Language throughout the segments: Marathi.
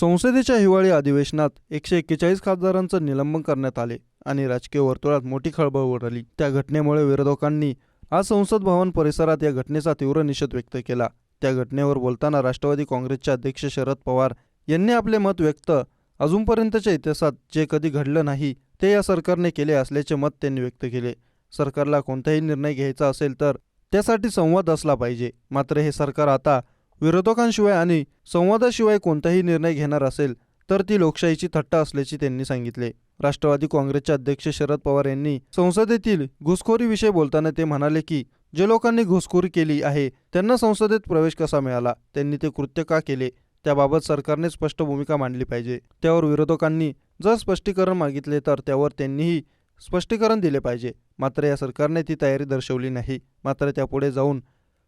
संसदेच्या हिवाळी अधिवेशनात एकशे एक्केचाळीस खासदारांचं निलंबन करण्यात आले आणि राजकीय वर्तुळात मोठी खळबळ उडाली. त्या घटनेमुळे विरोधकांनी आज संसद भवन परिसरात या घटनेचा तीव्र निषेध व्यक्त केला. त्या घटनेवर बोलताना राष्ट्रवादी काँग्रेसचे अध्यक्ष शरद पवार यांनी आपले मत व्यक्त अजूनपर्यंतच्या इतिहासात जे कधी घडलं नाही ते या सरकारने केले असल्याचे मत त्यांनी व्यक्त केले. सरकारला कोणताही निर्णय घ्यायचा असेल तर त्यासाठी संवाद असला पाहिजे. मात्र हे सरकार आता विरोधकांशिवाय आणि संवादाशिवाय कोणताही निर्णय घेणार असेल तर ती लोकशाहीची थट्टा असल्याचे त्यांनी सांगितले. राष्ट्रवादी काँग्रेसचे अध्यक्ष शरद पवार यांनी संसदेतील घुसखोरीविषयी बोलताना ते म्हणाले की जे लोकांनी घुसखोरी केली आहे त्यांना संसदेत प्रवेश कसा मिळाला त्यांनी ते कृत्य का केले? त्याबाबत सरकारने स्पष्ट भूमिका मांडली पाहिजे. त्यावर विरोधकांनी जर स्पष्टीकरण मागितले तर त्यावर त्यांनीही स्पष्टीकरण दिले पाहिजे. मात्र या सरकारने ती तयारी दर्शवली नाही. मात्र त्यापुढे जाऊन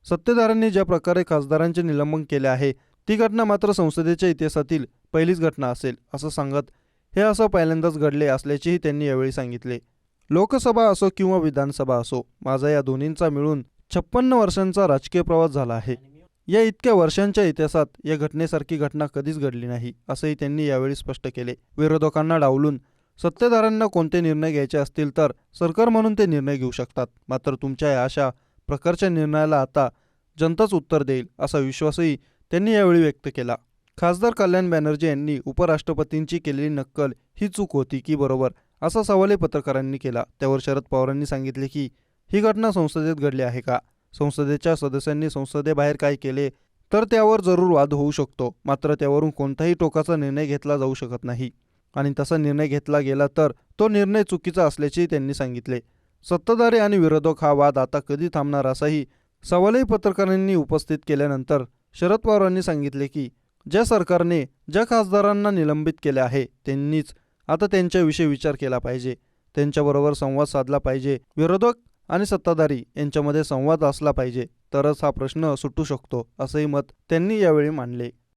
सत्तेधाऱ्यांनी ज्या प्रकारे खासदारांचे निलंबन केले आहे ती घटना मात्र संसदेच्या इतिहासातील पहिलीच घटना असेल असं सांगत हे असं पहिल्यांदाच घडले असल्याचेही त्यांनी यावेळी सांगितले. लोकसभा असो किंवा विधानसभा असो माझा या दोन्हींचा मिळून छप्पन्न वर्षांचा राजकीय प्रवास झाला आहे. या इतक्या वर्षांच्या इतिहासात या घटनेसारखी घटना कधीच घडली नाही असंही त्यांनी यावेळी स्पष्ट केले. विरोधकांना डावलून सत्तेधाऱ्यांना कोणते निर्णय घ्यायचे असतील तर सरकार म्हणून ते निर्णय घेऊ शकतात. मात्र तुमच्या या अशा प्रकारच्या निर्णयाला आता जनताच उत्तर देईल असा विश्वासही त्यांनी यावेळी व्यक्त केला. खासदार कल्याण बॅनर्जी यांनी उपराष्ट्रपतींची केलेली नक्कल ही चूक होती की बरोबर असा सवालही पत्रकारांनी केला. त्यावर शरद पवारांनी सांगितले की ही घटना संसदेत घडली आहे का? संसदेच्या सदस्यांनी संसदेबाहेर काय केले? तर त्यावर जरूर वाद होऊ शकतो. मात्र त्यावरून कोणताही टोकाचा निर्णय घेतला जाऊ शकत नाही. आणि तसा निर्णय घेतला गेला तर तो निर्णय चुकीचा असल्याचेही त्यांनी सांगितले. सत्ताधारी आणि विरोधक हा वाद आता कधी थांबणार असाही सवालही पत्रकारांनी उपस्थित केल्यानंतर शरद पवारांनी सांगितले की ज्या सरकारने ज्या खासदारांना निलंबित केले आहे त्यांनीच आता त्यांच्याविषयी विचार केला पाहिजे. त्यांच्याबरोबर संवाद साधला पाहिजे. विरोधक आणि सत्ताधारी यांच्यामध्ये संवाद असला पाहिजे. तरच हा प्रश्न सुटू शकतो असंही मत त्यांनी यावेळी मांडले.